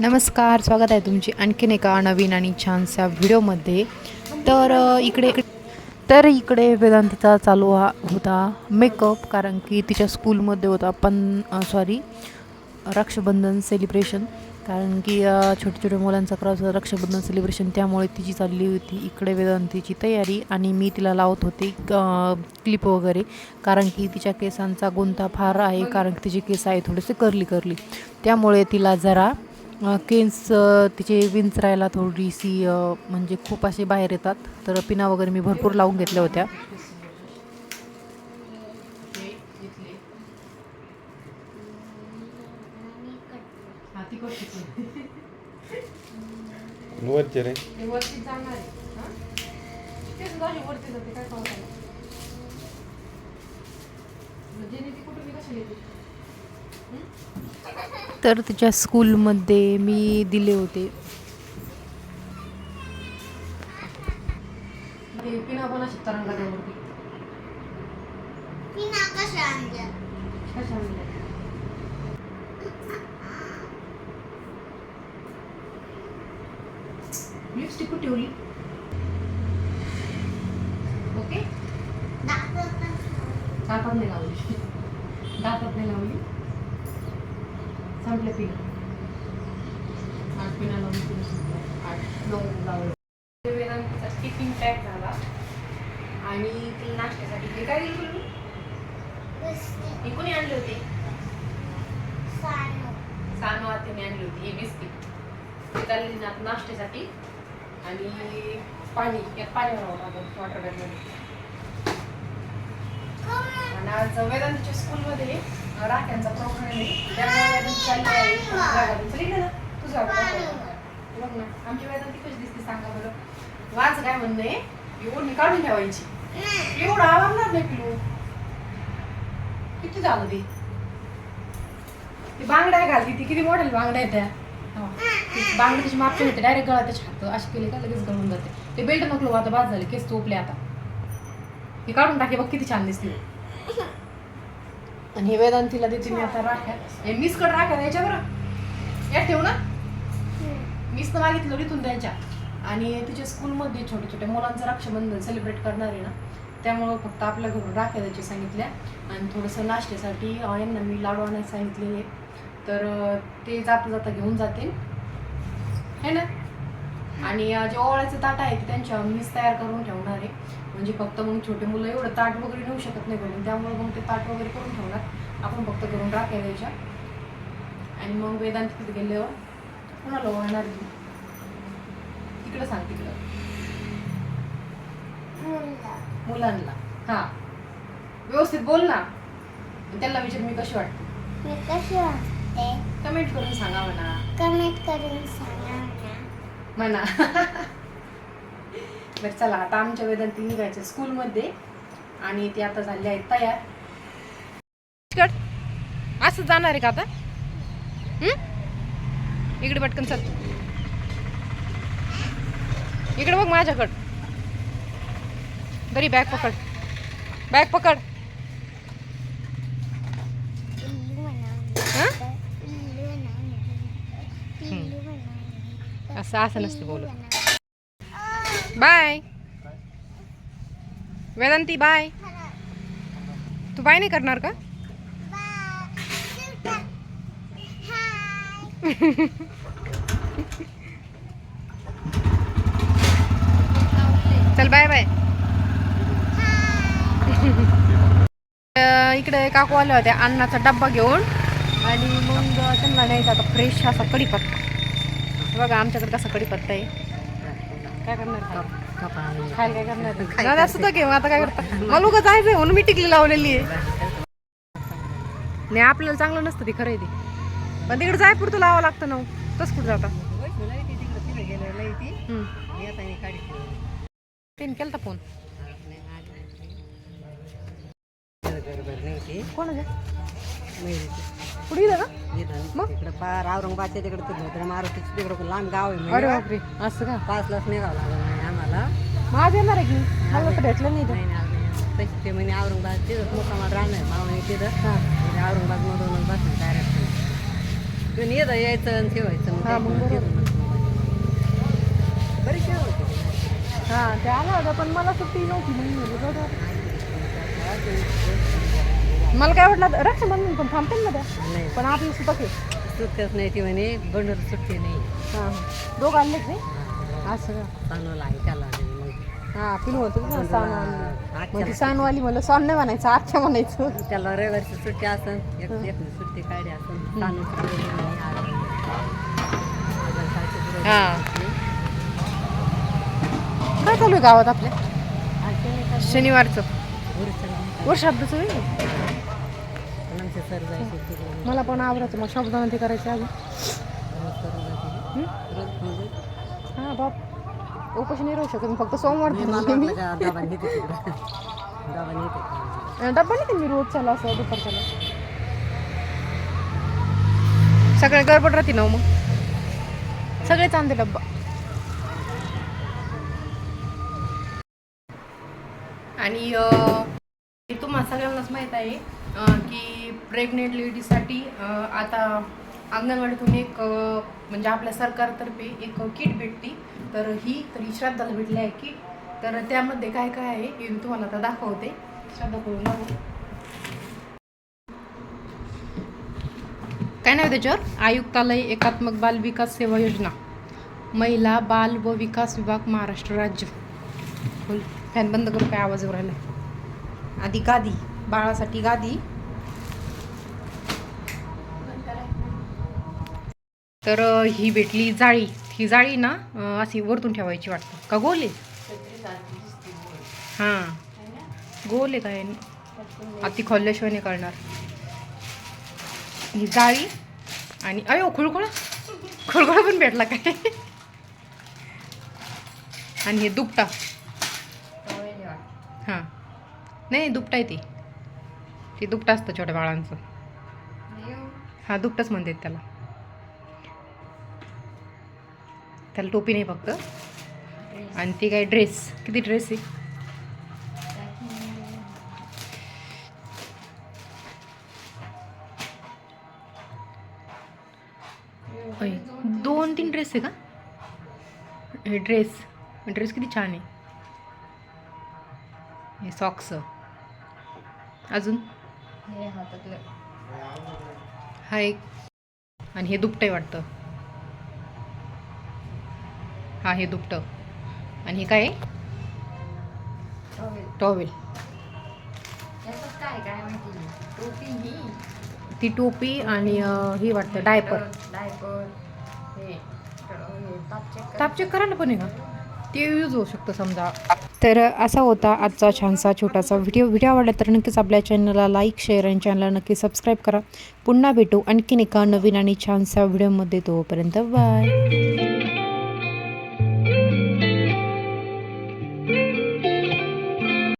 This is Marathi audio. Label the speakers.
Speaker 1: नमस्कार स्वागत आहे तुमची आणखीन एका नवीन आणि छानशा व्हिडिओमध्ये. तर इकडे तर इकडे वेदांतीचा चालू हा होता मेकअप कारण की तिच्या स्कूलमध्ये होता पण सॉरी रक्षाबंधन सेलिब्रेशन कारण की छोटे छोट्या छोट्या मुलांचा क्रॉस रक्षाबंधन सेलिब्रेशन त्यामुळे तिची चालली होती इकडे वेदांतीची तयारी आणि मी तिला लावत होते क्लिप वगैरे. कारण की तिच्या केसांचा गुंता फार आहे कारण की तिचे केस आहे थोडेसे करली करली त्यामुळे तिला जरा अ, तिचे विंचरायला थोडीशी म्हणजे खूप असे बाहेर येतात. तर पिना वगैरे मी भरपूर लावून घेतल्या होत्या.
Speaker 2: वरचे रे. तर तिच्या स्कूलमध्ये मी दिले होते.
Speaker 1: लिपस्टिक ठेवली? ओके. दातात नाही. लावली. दातात नाही लावली. संपलं पिना आठ पिना संपलं. आठ नऊ लावलं वेदांतीचा टिफिन पॅक झाला. आणि तिला नाश्त्यासाठी हे काय दिलं तुम्ही कोणी आणले होते? सानू. आत्याने आणली होती. हे बिस्किट. ते चालली ना नाश्त्यासाठी. आणि पाणी यात पाणी भरावं लागेल वॉटर बॅगमध्ये आणि आज वेदांतीच्या स्कूलमध्ये राख्यांचा प्रोग्राम आहे. त्यामुळे वेदांती ना. बघ ना. आमची वेदांती कशी दिसते सांगा बरं. वाच काय म्हणणं? आहे एवढी काढून ठेवायची. एवढं आवडणार नाही पिलू. किती झालं ते? ती बांगड्या घालती ती. किती मोठ्या बांगड्या आहेत त्या. बांगड्याची माप होते डायरेक्ट गळा त्याच्या हात अशी केली का लगेच गळून जाते. ते बेल्ट नकलो आता बाद झाले. केस चोपले आता. हे काढून टाके बघ किती छान दिसते. आणि हे वेदांतीला देते मी आता राख्या हे मिस कड राख्या द्यायच्या बरं या ठेव ना. मीच तर मागितलं इथून द्यायच्या आणि तिच्या स्कूलमध्ये छोटे छोटे मुलांचं रक्षाबंधन सेलिब्रेट करणार आहे ना. त्यामुळं फक्त आपल्या घरून राख्या द्यायची सांगितल्या. आणि थोडंसं नाश्त्यासाठी यांना मी लाडू आणायला सांगितलेले. तर ते जाता जाता घेऊन जातील. है ना? आणि जे ओवाळ्याचं ताट आहे ते त्यांच्या मीच तयार करून ठेवणार आहे. म्हणजे फक्त मग छोटे मुलं एवढं ताट वगैरे नेऊ शकत नाही घरून त्यामुळे मग ते ताट वगैरे करून ठेवणार. आपण फक्त करून राख्या द्यायच्या आणि मग वेदांत तिथे गेल्यावर कुणाला ओळणार तिकडं सांग तिकडं. मुलांना. हा. व्यवस्थित बोल ना. त्यांना विचार मी कशी वाटते?
Speaker 3: मी कशी वाटते?
Speaker 1: कमेंट करून सांगा म्हणा.
Speaker 3: कमेंट करून सांगा.
Speaker 1: म्हणा. बर चला आता आमच्या वेदांती निघायचं स्कूलमध्ये आणि ते आता झाले आहेत तयार. असं जाणार आहे का आता? इकडे पटकन चल. इकडे बघ माझ्याकड. बरी बॅग पकड. बॅग पकड. असं असं नसते बोलत. बाय. वेदांती बाय. तू बाय नाही करणार का? चल बाय बाय. इकडे काकू आल्या होत्या अन्नाचा डब्बा घेऊन. आणि मग त्यांना न्यायचा आता फ्रेश असा कढीपत्ता. हे बघा आमच्याकडे कसा कढीपत्ता आहे. काय करणार? खायला काय करणार? दादा तर घेऊ. आता काय करता? मला लोक जायचंय म्हणून मी टिकली लावलेली आहे. नाही आपल्याला चांगलं नसतं ते खरं आहे ते. पण तिकडे जाय पुरतं लावावं लागतं ना हो. तसं कुठं जाता. त्यांनी केलता फोन. कोण कुठे गेलं का? मग?
Speaker 4: तिकडे पार औरंगाबादच्या तिकडे ते धोत्रा मारुतीचं तिकडे लांब गाव आहे
Speaker 1: अरे
Speaker 4: म्हणजे
Speaker 1: बापरे असं का?
Speaker 4: पाचलाच निघावं लागलं म्हणे आम्हाला.
Speaker 1: माझ येणार आहे की? मला तर भेटलं नाही
Speaker 4: नाही
Speaker 1: इथं.
Speaker 4: नाही, नाही. तशी ते म्हणे औरंगाबाद तिथं मुक्कामाला राहणार मावणे तिथं. म्हणजे औरंगाबाद मधून बसून डायरेक्ट पण येतं यायचं आणि ठेवायचं मग
Speaker 1: हा, बरोबर.
Speaker 4: बरेचसे होते.
Speaker 1: हां ते आला होता पण मला सुट्टी नव्हती म्हणून म्हणलं जाऊ दे. मला काय वाटलं रक्षाबंधन पण थांबते ना त्या
Speaker 4: नाही.
Speaker 1: पण आपली सुतक आहे.
Speaker 4: सुट्ट्याच नाही ती म्हणे बंडर सुट्टी नाही.
Speaker 1: हां दोघं आणले नाही? असं?
Speaker 4: चांगलं आहे त्याला मग
Speaker 1: हां पिलू होतं ना सानू आणली.
Speaker 4: आजच्या-
Speaker 1: सानवाली म्हणलं सॉन नाही म्हणायचं आजच्या म्हणायचं.
Speaker 4: त्याला रविवारची सुट्टी असन एक एक सुट्टी काढली असन नाही आज. सुट्टी.
Speaker 1: हां. काय चालू आहे गावात आपल्या? शनिवारचं.
Speaker 4: गुरुचरण.
Speaker 1: वर्षाब्दचं होईल?
Speaker 4: पण सर जायचे तिकडे.
Speaker 1: मला पण आवडायचं मग शब्दानं ते करायचे
Speaker 4: म्हणजे
Speaker 1: हां बाप. उपाशी नाही राहू शकत मी फक्त सोमवार डब्बा नाही मी रोज चालू असं दुपारच्याला. सगळे गडबड राहते ना हो मग. सगळे चांदे डब्बा. आणि हे तुम्हाला सगळ्यांनाच माहीत आहे की प्रेग्नेंट लेडीजसाठी आता अंगणवाडीतून एक म्हणजे आपल्या सरकारतर्फे एक किट भेटती. तर ही तर ही श्राद्धाला भेटली आहे किट तर त्यामध्ये काय काय आहे हे मी तुम्हाला आता दाखवते. श्रद्धा करून दाखव काय नाव त्याच्यावर? आयुक्तालय एकात्मक बाल विकास सेवा योजना. महिला बाल व विकास विभाग महाराष्ट्र राज्य. बोल. फॅन बंद करू काय आवाज येऊ राहिला आधी गादी. बाळासाठी गादी. तर ही भेटली जाळी. ही जाळी ना अशी वरतून ठेवायची वाटतं. का गोल आहे? हां. गोल आहे काय? अति खोलल्याशिवाय नाही करणार ही जाळी आणि अयो खुळखुळा. खुळखुळा पण भेटला काय? आणि हे दुपटा. हां. नाही दुपटा आहे ते. ते दुपटा असतं छोट्या बाळांचं. हा. दुपटाच म्हणतात त्याला. त्याला टोपी नाही फक्त. आणि ती काय ड्रेस. किती ड्रेस आहे? दोन तीन ड्रेस आहे का? हे ड्रेस. ड्रेस किती छान आहे. हे सॉक्स. अजून? हा एक. आणि हे दुपटं आहे वाटतं. हा हे दुपटं. आणि हे काय टॉवेल. ती टोपी आणि ही वाटतं डायपर. ताप चेक करायला पण आहे का? ते यूज होऊ शकतं समजा. तर असा होता आजचा छानसा छोटासा व्हिडिओ व्हिडिओ आवडला तर नक्कीच आपल्या चॅनलला लाईक शेअर आणि चॅनलला नक्की सबस्क्राईब करा. पुन्हा भेटू आणखीन एका नवीन आणि छानसा व्हिडिओमध्ये तोपर्यंत बाय